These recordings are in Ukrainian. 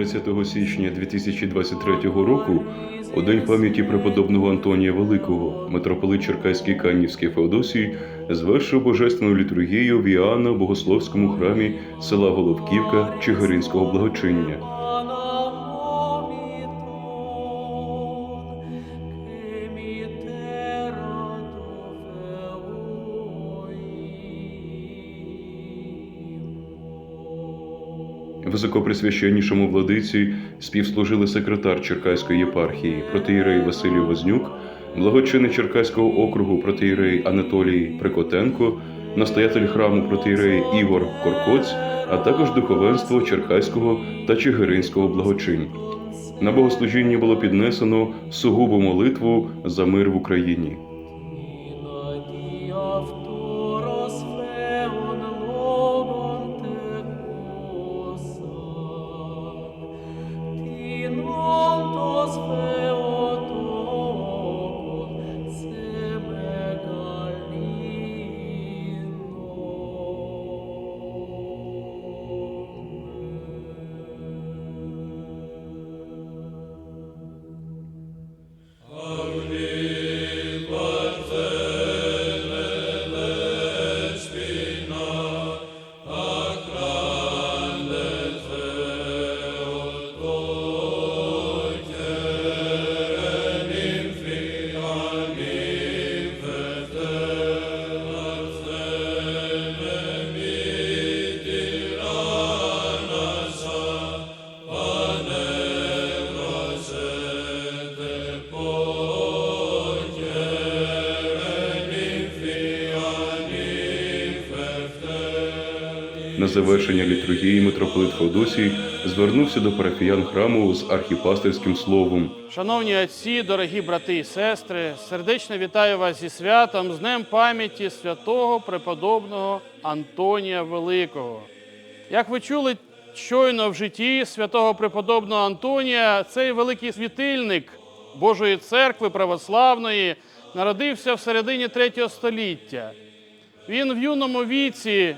30 січня 2023 року, у день пам'яті преподобного Антонія Великого, митрополит Черкаський Канівський Феодосій звершив божественну літургію в Іоанна Богословському храмі села Головківка Чигиринського благочиння. Високоприсвященнішому владиці співслужили секретар Черкаської єпархії протиєрей Василій Вознюк, благочинний Черкаського округу протиєрей Анатолій Прикотенко, настоятель храму протиєрей Ігор Коркоць, а також духовенство Черкаського та Чигиринського благочинь. На богослужінні було піднесено сугубу молитву за мир в Україні. На завершення літургії митрополит Феодосій звернувся до парафіян храму з архіпастерським словом. Шановні отці, дорогі брати і сестри, сердечно вітаю вас зі святом, з Днем пам'яті святого преподобного Антонія Великого. Як ви чули щойно в житті святого преподобного Антонія, цей великий світильник Божої церкви православної народився в середині третього століття. Він в юному віці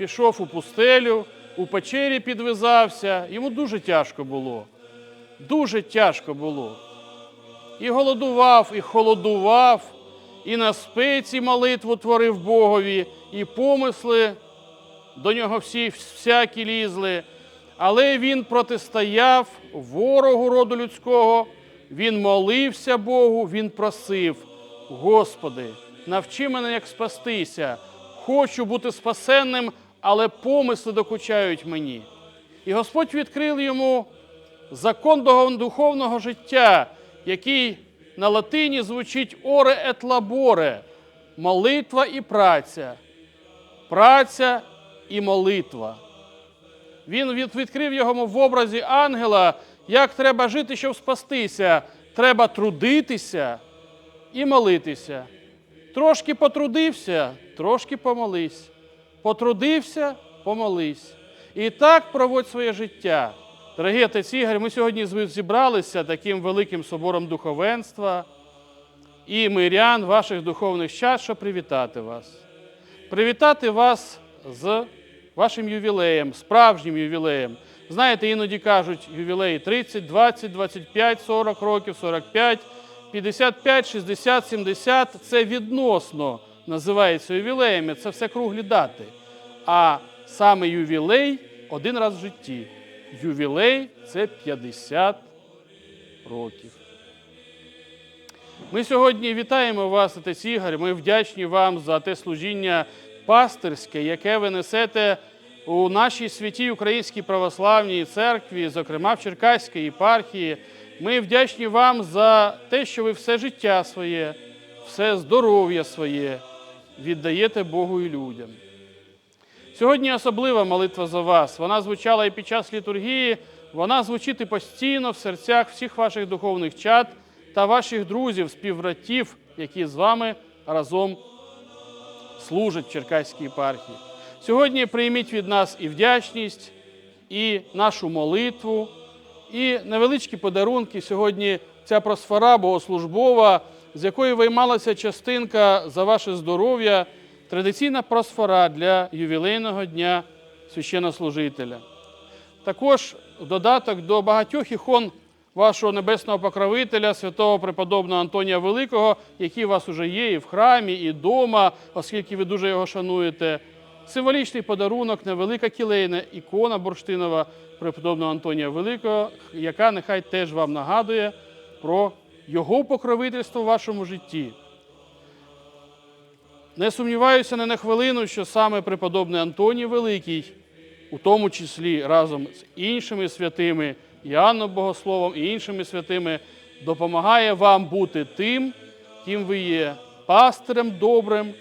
пішов у пустелю, у печері підвизався, йому дуже тяжко було. Дуже тяжко було. І голодував, і холодував, і на спеці молитву творив Богові, і помисли до нього всі всякі лізли. Але він протистояв ворогу роду людського, він молився Богу, він просив: Господи, навчи мене, як спастися. Хочу бути спасенним, але помисли докучають мені. І Господь відкрив йому закон духовного життя, який на латині звучить оре et labore – молитва і праця, праця і молитва. Він відкрив його в образі ангела, як треба жити, щоб спастися. Треба трудитися і молитися. Трошки потрудився, трошки помолись. Потрудився, помолись. І так проводь своє життя. Дорогі отець Ігор, ми сьогодні зібралися таким великим собором духовенства і мирян ваших духовних чад, щоб привітати вас. Привітати вас з вашим ювілеєм, справжнім ювілеєм. Знаєте, іноді кажуть ювілеї 30, 20, 25, 40 років, 45, 55, 60, 70 це відносно називається ювілеями, це все круглі дати. А саме ювілей один раз в житті. Ювілей це 50 років. Ми сьогодні вітаємо вас, отець Ігор. Ми вдячні вам за те служіння пастирське, яке ви несете у нашій святій Українській православній церкві, зокрема в Черкаській єпархії. Ми вдячні вам за те, що ви все життя своє, все здоров'я своє віддаєте Богу і людям. Сьогодні особлива молитва за вас. Вона звучала і під час літургії, вона звучить і постійно в серцях всіх ваших духовних чад та ваших друзів, співбратів, які з вами разом служать в Черкаській єпархії. Сьогодні прийміть від нас і вдячність, і нашу молитву, і невеличкі подарунки. Сьогодні ця просфора богослужбова, з якої виймалася частинка за ваше здоров'я, традиційна просфора для ювілейного дня священнослужителя. Також додаток до багатьох ікон вашого небесного покровителя, святого преподобного Антонія Великого, які у вас уже є і в храмі, і вдома, оскільки ви дуже його шануєте. Символічний подарунок, невелика кілейна ікона бурштинова преподобного Антонія Великого, яка нехай теж вам нагадує про його покровительство в вашому житті. Не сумніваюся не на хвилину, що саме преподобний Антоній Великий, у тому числі разом з іншими святими, Іоанном Богословом і іншими святими, допомагає вам бути тим, ким ви є пастирем добрим,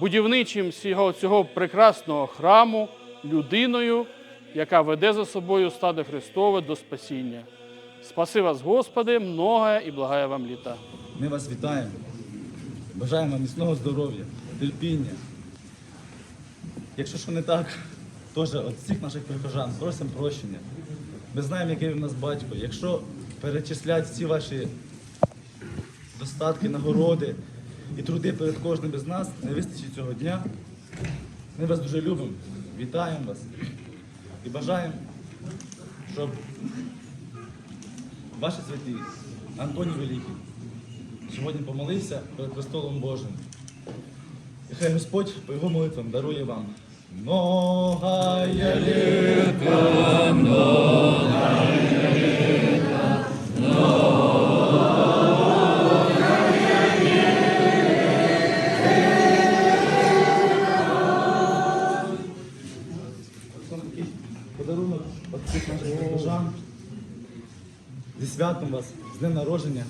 будівничим цього, цього прекрасного храму, людиною, яка веде за собою стадо Христове до спасіння. Спаси вас, Господи, многое і благає вам літа. Ми вас вітаємо. Бажаємо міцного здоров'я, терпіння. Якщо що не так, теж от всіх наших прихожан просимо прощення. Ми знаємо, який в нас батько. Якщо перечислять всі ваші достатки, нагороди і труди перед кожним із нас, не вистачить цього дня. Ми вас дуже любимо, вітаємо вас і бажаємо, щоб ваші святі, Антоній Великий, сьогодні помолився перед престолом Божим. І хай Господь по його молитвам дарує вам многая літа. Це вас, з днем народження.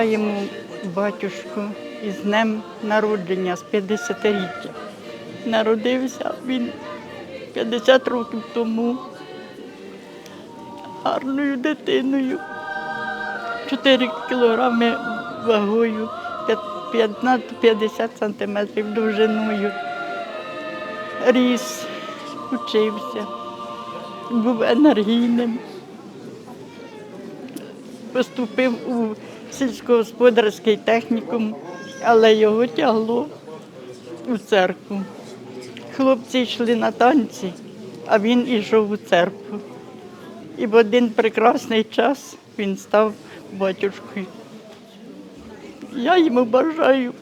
Вітаємо батюшку із днем народження з 50-річчя. Народився він 50 років тому гарною дитиною, 4 кілограми вагою, 15-50 сантиметрів довжиною. Ріс, учився, був енергійним поступив у сільськогосподарський технікум, але його тягло у церкву. Хлопці йшли на танці, а він ішов у церкву. І в один прекрасний час він став батюшкою. Я йому бажаю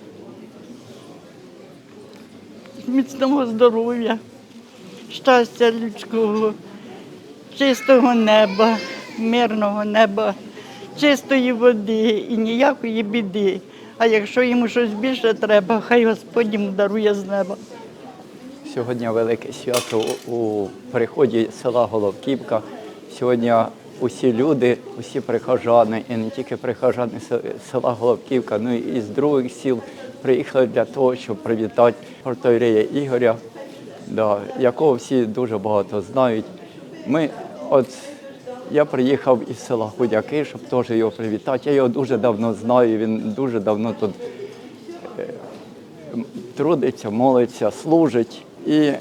міцного здоров'я, щастя людського, чистого неба, мирного неба, чистої води і ніякої біди. А якщо йому щось більше треба, хай Господь йому дарує з неба. Сьогодні велике свято у приході села Головківка. Сьогодні усі люди, усі прихожани, і не тільки прихожани се- села Головківка, але і з других сіл приїхали для того, щоб привітати протоірея Ігоря, якого всі дуже багато знають. Ми, от, я приїхав із села Худяки, щоб теж його привітати. Я його дуже давно знаю, він дуже давно тут трудиться, молиться, служить. І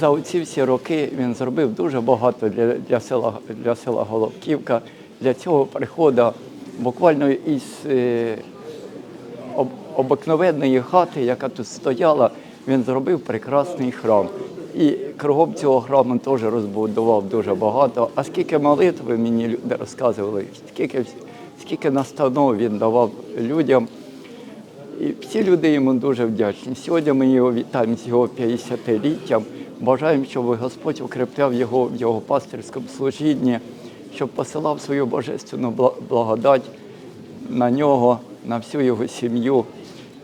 за ці всі роки він зробив дуже багато для, для, села, для села Головківка. Для цього приходу буквально із е, об, обикновенної хати, яка тут стояла, він зробив прекрасний храм. І кругом цього храму теж розбудував дуже багато. А скільки молитви мені люди розказували, скільки, скільки настанов він давав людям. І всі люди йому дуже вдячні. Сьогодні ми його вітаємо з його 50-літтям. Бажаємо, щоб Господь укріпляв його в його пастирському служінні, щоб посилав свою божественну благодать на нього, на всю його сім'ю,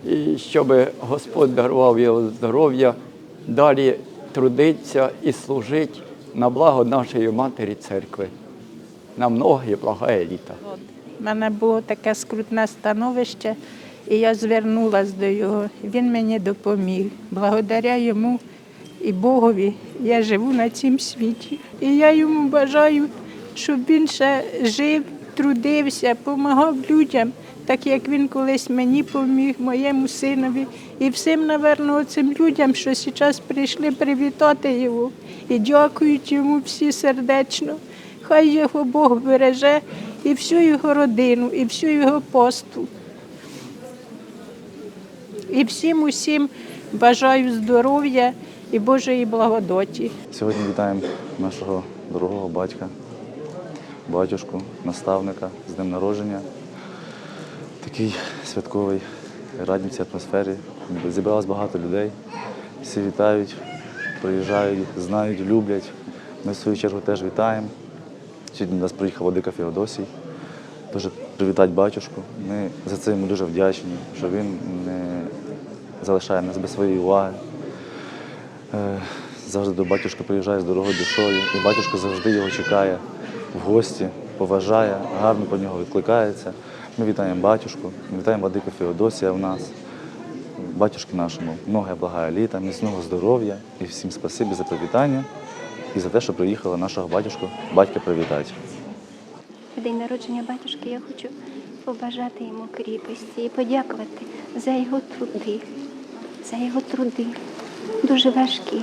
і щоб Господь дарував його здоров'я, далі трудиться і служить на благо нашої матері церкви. На многі благає літа. У мене було таке скрутне становище, І я звернулася до його. Він мені допоміг. Благодаря йому і Богові я живу на цім світі. І я йому бажаю, щоб він ще жив, трудився, допомагав людям, так як він колись мені поміг, моєму синові, і всім, напевно, цим людям, що зараз прийшли привітати його. І дякують йому всі сердечно. Хай його Бог береже і всю його родину, і всю його посту. І всім усім бажаю здоров'я і Божої благодаті. Сьогодні вітаємо нашого дорогого батька, батюшку, наставника з днем народження. Такий святковий, радій атмосфері. Зібралось багато людей. Всі вітають, приїжджають, знають, люблять. Ми в свою чергу теж вітаємо. Сьогодні до нас приїхав Владика Феодосій. Дуже привітати батюшку. Ми за це йому дуже вдячні, що він не залишає нас без своєї уваги. Е, Завжди до батюшки приїжджає з дорогою душою, і батюшка завжди його чекає в гості, поважає, гарно по нього відкликається. Ми вітаємо батюшку, вітаємо Владику Феодосія в нас. Батюшки нашому многое благає літа, міцного здоров'я і всім спасибі за привітання і за те, що приїхала нашого батюшку, батька привітати. День народження батюшки я хочу побажати йому кріпості і подякувати за його труди, за його труди, дуже важкі,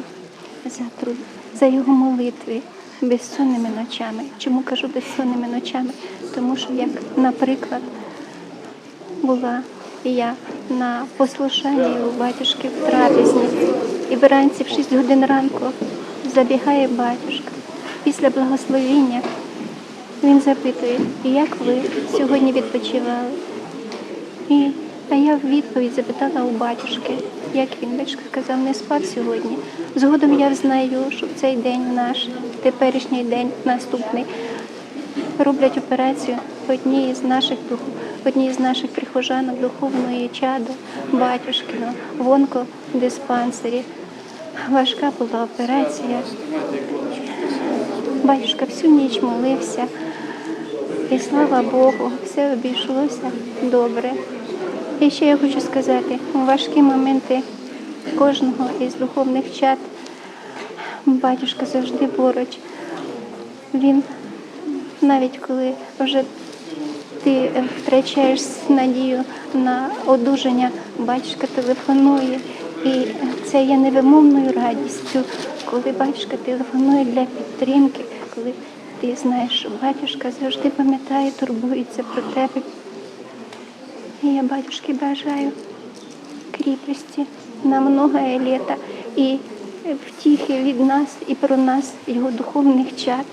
за труд, за його молитви безсонними ночами. Чому кажу безсонними ночами? Тому що, як, наприклад, була я на послушанні у батюшки в трапезні, і вранці в 6 годин ранку забігає батюшка після благословіння. Він запитує, як ви сьогодні відпочивали? І, а я в відповідь запитала у батюшки, як він. Батюшка сказав, не спав сьогодні. Згодом я взнаю, що в цей день наш, теперішній день, наступний, роблять операцію одній з наших одній з наших прихожанок духовної чаду, батюшкино, в онкодиспансері. Важка була операція. Батюшка всю ніч молився. І слава Богу, все обійшлося добре. І ще я хочу сказати, у важкі моменти кожного із духовних чат батюшка завжди поруч. Він навіть коли вже ти втрачаєш надію на одужання, батюшка телефонує. І це є невимовною радістю, коли батюшка телефонує для підтримки, коли ти знаєш, що батюшка завжди пам'ятає, турбується про тебе. І я батюшки бажаю кріпості на многое літа і втіхи від нас і про нас, його духовних чад.